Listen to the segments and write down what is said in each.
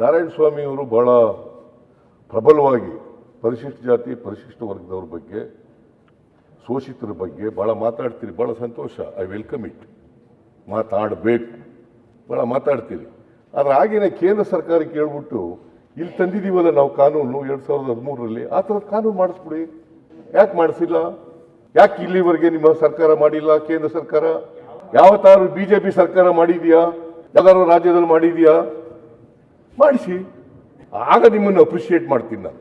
ನಾರಾಯಣ ಸ್ವಾಮಿ ಅವರು ಬಹಳ ಪ್ರಬಲವಾಗಿ ಪರಿಶಿಷ್ಟ ಜಾತಿ, ಪರಿಶಿಷ್ಟ ವರ್ಗದವ್ರ ಬಗ್ಗೆ, ಶೋಷಿತರ ಬಗ್ಗೆ ಭಾಳ ಮಾತಾಡ್ತೀರಿ. ಭಾಳ ಸಂತೋಷ. ಐ ವೆಲ್ಕಮ್ ಇಟ್ ಮಾತಾಡಬೇಕು. ಭಾಳ ಮಾತಾಡ್ತೀರಿ. ಆದರೆ ಆಗಿನ ಕೇಂದ್ರ ಸರ್ಕಾರಕ್ಕೆ ಹೇಳ್ಬಿಟ್ಟು ಇಲ್ಲಿ ತಂದಿದ್ದೀವಲ್ಲ ನಾವು ಕಾನೂನು ಎರಡು ಸಾವಿರದ ಹದಿಮೂರರಲ್ಲಿ, ಆ ಥರದ ಕಾನೂನು ಮಾಡಿಸ್ಬಿಡಿ. ಯಾಕೆ ಮಾಡಿಸಿಲ್ಲ? ಯಾಕೆ ಇಲ್ಲಿವರೆಗೆ ನಿಮ್ಮ ಸರ್ಕಾರ ಮಾಡಿಲ್ಲ ಕೇಂದ್ರ ಸರ್ಕಾರ? ಯಾವತ್ತಾರು ಬಿ ಜೆ ಪಿ ಸರ್ಕಾರ ಮಾಡಿದೆಯಾ? ಯಾವ್ದಾದ್ರು ರಾಜ್ಯದಲ್ಲಿ ಮಾಡಿದ್ಯಾ? ಮಾಡಿಸಿ. ಆಗ ನಿಮ್ಮನ್ನು ಅಪ್ರಿಷಿಯೇಟ್ ಮಾಡ್ತೀನಿ ನಾನು.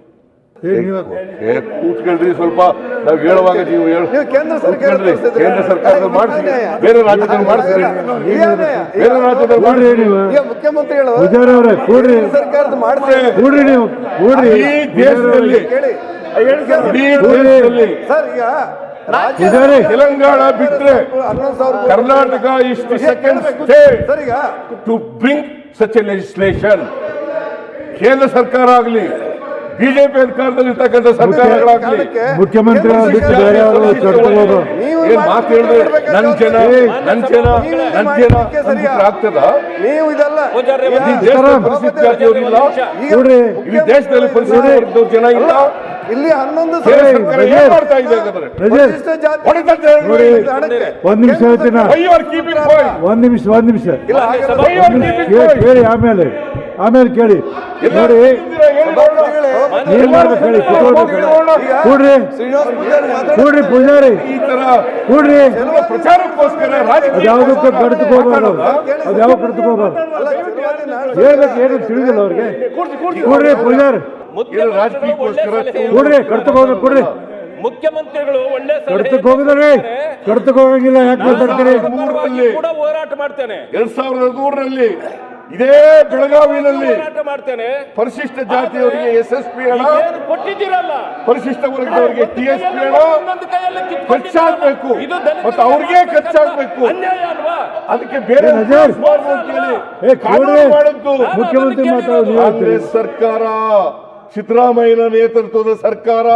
ಏ, ಕೂತ್ಕೊಳ್ರಿ ಸ್ವಲ್ಪ ನಾವು ಹೇಳುವಾಗ ನೀವು ಹೇಳಿ. ನೀವು ಕೇಂದ್ರ ಸರ್ಕಾರ ಕೂತ್ಕೊಳ್ರಿ. ಕೇಂದ್ರ ಸರ್ಕಾರ ಅದು ಮಾಡಿಸಿ. ಅನ್ಯಾಯ. ಬೇರೆ ರಾಜ್ಯದಲ್ಲಿ ಮಾಡಿಸಿ. ಅನ್ಯಾಯ. ಬೇರೆ ರಾಜ್ಯದಲ್ಲಿ ಮಾಡಿ ಮಾಡಿಸಿ. ನೀವು. ಈಗ ಮುಖ್ಯಮಂತ್ರಿಗಳು ಪೂಜಾರಿ ಅವರೇ ಕೂಡ್ರಿ. ಕೇಂದ್ರ ಸರ್ಕಾರದ ಮಾಡಿಸಿ. ಕೂಡ್ರಿ ನೀವು. ಕೂಡ್ರಿ. ಈ ದೇಶದಲ್ಲಿ ಕೇಳಿ ಇಡೀ ದೇಶದಲ್ಲಿ ಸರ್ ಈಗ ರಾಜ್ಯ ಪೂಜಾರಿ ತೆಲಂಗಾಣ ಬಿಟ್ರೆ ಹನ್ನೊಂದು ಸಾವಿರ ಕರ್ನಾಟಕ ಇಷ್ಟು ಸೆಕೆಂಡ್. ಸ್ಟೇಟ್ ಸರ್ ಈಗ to bring such a legislation ಕೇಂದ್ರ ಸರ್ಕಾರ ಆಗಲಿ ಬಿಜೆಪಿ ಅಧಿಕಾರದಲ್ಲಿ ಇರ್ತಕ್ಕಂಥ ಸರ್ಕಾರಗಳಾಗಲಿ ಮುಖ್ಯಮಂತ್ರಿ ಏನ್ ಮಾತು ಹೇಳಿದ್ರೆ ನನ್ ಜನ ನನ್ ಜನ ನನ್ ಜನ ಆಗ್ತದ? ನೀವು ಇದಲ್ಲ ದೇಶದ ಪರಿಸ್ಥಿತಿ ಇಲ್ಲಿ ದೇಶದಲ್ಲಿ ಪರಿಸ್ಥಿತಿ ಜನ ಇಲ್ಲ? ಇಲ್ಲಿ ಹನ್ನೊಂದು. ಒಂದ್ ನಿಮಿಷ ಹೇಳ್ತೀನ? ಒಂದ್ ನಿಮಿಷ ಒಂದ್ ನಿಮಿಷ? ಕೇಳಿ ಆಮೇಲೆ. ಆಮೇಲೆ ಕೇಳಿ. ನೋಡಿ ಏನ್ ಮಾಡ್ಬೇಕು ಹೇಳಿ ಕೂತ್ಕೊಳ್ಬೇಕು ಕೂಡ್ರಿ ಪೂಜಾರಿ ಕೂಡ್ರಿ ಪೂಜಾರಿ ಈ ತರ ಕೂಡ್ರಿ. ಅದ್ಯಾವುದಕ್ಕೂ ಕಡ್ತಕೋಬಾರ್ದು. ಅದ್ಯಾವ ಕಡ್ತಕೋಬಾರ್ದು. ಹೇಳ್ಬೇಕು ಏನು ತಿಳಿದಿಲ್ಲ ಅವ್ರಿಗೆ. ಕೂಡ್ರಿ ಪೂಜಾರಿ ಕೂಡ್ರಿ ಕಡ್ತಕ್ ಹೋಗ್ಬೇಕು ಕೂಡ್ರಿ. ಮುಖ್ಯಮಂತ್ರಿಗಳು ಒಳ್ಳೆ ಕಡ್ತಕ್ಕೆ ಕಡ್ತಕ್ ಹೋಗಿದ್ರಿ ಕಡ್ತಕ್ ಹೋಗಂಗಿಲ್ಲ ಯಾಕೆ ಮಾತಾಡ್ತೀರಿ ಹೋರಾಟ ಮಾಡ್ತೇನೆ. ಎರಡ್ ಸಾವಿರದ ಹದಿಮೂರರಲ್ಲಿ ಇದೇ ಬೆಳಗಾವಿನಲ್ಲಿ ಹೋರಾಟ ಮಾಡ್ತೇನೆ ಪರಿಶಿಷ್ಟ ಜಾತಿಯವರಿಗೆ ಎಸ್ ಎಸ್ ಪಿ ಹಣ ಏನು ಕೊಟ್ಟಿದ್ದೀರಲ್ಲ ಪರಿಶಿಷ್ಟ ವರ್ಗದವರಿಗೆ ಟಿ ಎಸ್ ಪಿ ಹಣ ಒಂದೊಂದು ಕೈಯಲ್ಲಿ. ಇದು ದಲಿತರ ಮತ್ತು ಅವ್ರಿಗೆ ಖರ್ಚಾಗಬೇಕು ಅನ್ಯಾಯ ಅಲ್ವಾ ಅದಕ್ಕೆ ಬೇರೆ. ಮಾಡಿಸ್ಬಾರ್ದು ಅಂತೇಳಿ ಏ, ಕಾನೂನು ಕೂಡ್ರಿ. ಮಾಡಿದ್ದು ಮುಖ್ಯಮಂತ್ರಿ ಮಾತಾಡೋದು ನೀವು ಹೇಳ್ತೀರಿ. ಕಾಂಗ್ರೆಸ್ ಸರ್ಕಾರ ಸಿದ್ದರಾಮಯ್ಯನ ನೇತೃತ್ವದ ಸರ್ಕಾರ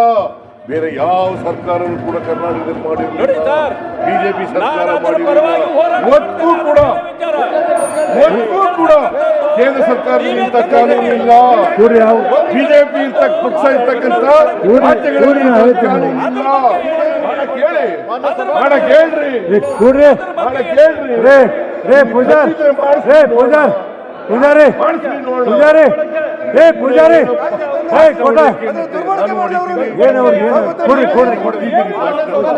ಬೇರೆ ಯಾವ ಸರ್ಕಾರವೂ ಕೂಡ ಕರ್ನಾಟಕದಲ್ಲಿ ನೋಡಿ ಮಾಡಿರಲಿಲ್ಲ ಸರ್ ಬಿಜೆಪಿ ಸರ್ಕಾರ ನಾನು ಅದರ ಪರವಾಗಿ ಹೋರಾಟ ಇವತ್ತೂ ಕೂಡ. ಇವತ್ತೂ ಕೂಡ ಕೇಂದ್ರ ಸರ್ಕಾರದಲ್ಲಿ ಇಂಥ ಕಾನೂನು ಇಲ್ಲ. ಬಿಜೆಪಿ ಇರ್ತಕ್ಕ ಪಕ್ಷ ಇರ್ತಕ್ಕಂಥ ರಾಜ್ಯಗಳಲ್ಲಿ ಕಾನೂನು ಇಲ್ಲ. ಕೇಳಿ. ಮಾಡ ಕೇಳ್ರಿ. ಮಾಡ ಕೇಳ್ರಿ. ರೇ ರೇ ಪೂಜಾರ್. ರೇ ಪೂಜಾರ್. ಪೂಜಾರಿ. ಪೂಜಾರಿ ಏ ಪೂಜಾರಿ ಏ ಕೊಡ ದುರ್ಬಳಕೆ ಏನು ಕೊಡ್ರಿ ಕೊಡ್ರಿ ಕೊಡ್ರಿ.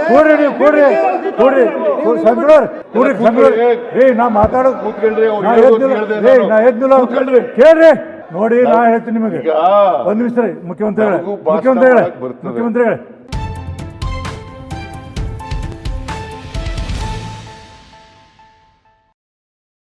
ಕೊಡ್ರಿ ನೀವು ಕೊಡ್ರಿ ಕೊಡ್ರಿ. ಸಂಕ್ರೋರ್ ಕೊಡ್ರಿ ಸಂಕ್ರೋರ್ ಏ ನಾ ಮಾತಾಡೋದು ಕೂತ್ಕೊಂಡ್ರಿ ಏ. ನಾ ಎದ್ದಿಲ್ಲ ಕೂತ್ಕೊಳ್ರಿ. ಕೇಳ್ರಿ. ನೋಡಿ ನಾ ಹೇಳ್ತೀನಿ ನಿಮಗೆ. ಒಂದ್ ನಿಮಿಷ ಮುಖ್ಯಮಂತ್ರಿಗಳೇ ಮುಖ್ಯಮಂತ್ರಿಗಳೇ ಮುಖ್ಯಮಂತ್ರಿಗಳೇ.